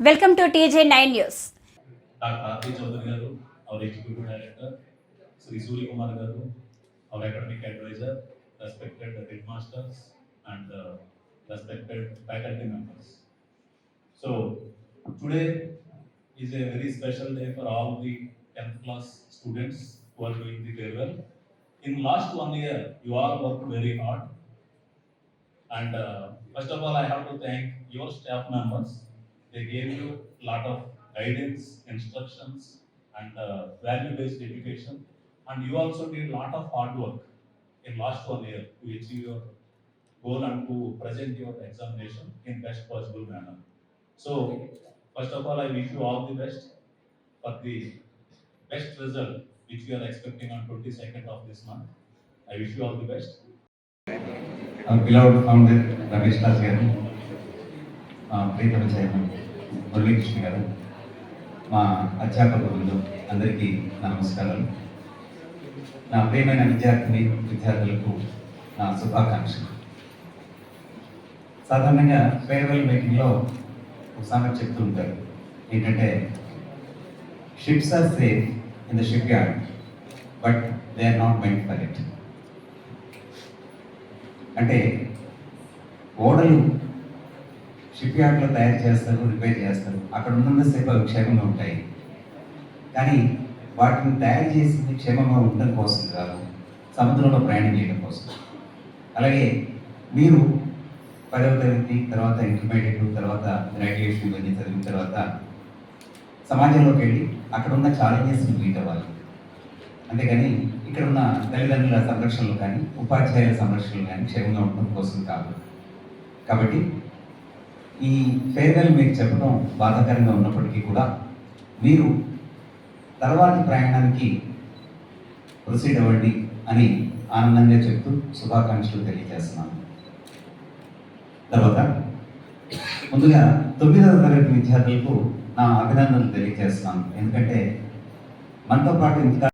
welcome to TJ nine news doctor RP Chowdary garu our executive director Shri Surya Kumar garu our academic adviser respected headmasters and respected faculty members. So today is a very special day for all the 10th class students who are doing the farewell. In last one year, you all worked very hard. And uh, first of all, I have to thank your staff members. They gave you a lot of guidance, instructions, and uh, value-based education. And you also did a lot of hard work in last one year to achieve your goal and to present your examination in best possible manner. So, first of all, I wish you all the best for the best result which we are expecting on 22nd of this month. I wish you all the best. our beloved founder Ramesh Das గారు మా ప్రీతమ chairman Muralikrishna గారు మా అధ్యాపక బృందం అందరికీ నమస్కారాలు నా ప్రియమైన విద్యార్థిని విద్యార్థులకు నా శుభాకాంక్షలు సాధారణంగా ఫేర్వెల్ మీటింగ్లో ఒక సామెత చెప్తూ ఉంటారు. ఏంటంటే ships are safe in the shipyard but they are not mind for it అంటే ఓడలు షిప్ యార్డ్లో తయారు చేస్తారు రిపేర్ చేస్తారు. అక్కడ ఉన్నంతసేపు అవి క్షేమంగా ఉంటాయి. కానీ వాటిని తయారు చేసింది క్షేమంగా ఉండడం కోసం కాదు సముద్రంలో ప్రయాణం చేయడం కోసం. అలాగే మీరు పదవ తరగతి తర్వాత ఇంటర్మీడియట్ తర్వాత గ్రాడ్యుయేషన్ ఇవన్నీ చదివిన తర్వాత సమాజంలోకి వెళ్ళి అక్కడ ఉన్న ఛాలెంజెస్ని మీట్ అవ్వాలి. అంతేగాని ఇక్కడ ఉన్న తల్లిదండ్రుల సంరక్షణలు కానీ ఉపాధ్యాయుల సంరక్షణలు కానీ క్షేమంగా ఉండడం కోసం కాదు. కాబట్టి ఈ ఫేర్వెల్ మీకు చెప్పడం బాధాకరంగా ఉన్నప్పటికీ కూడా మీరు తర్వాతి ప్రయాణానికి ప్రొసీడ్ అవ్వండి అని ఆనందంగా చెప్తూ శుభాకాంక్షలు తెలియజేస్తున్నాను. తర్వాత ముందుగా తొమ్మిదవ తరగతి విద్యార్థులకు నా అభినందనలు తెలియజేస్తున్నాను. ఎందుకంటే మనతో పాటు ఇంత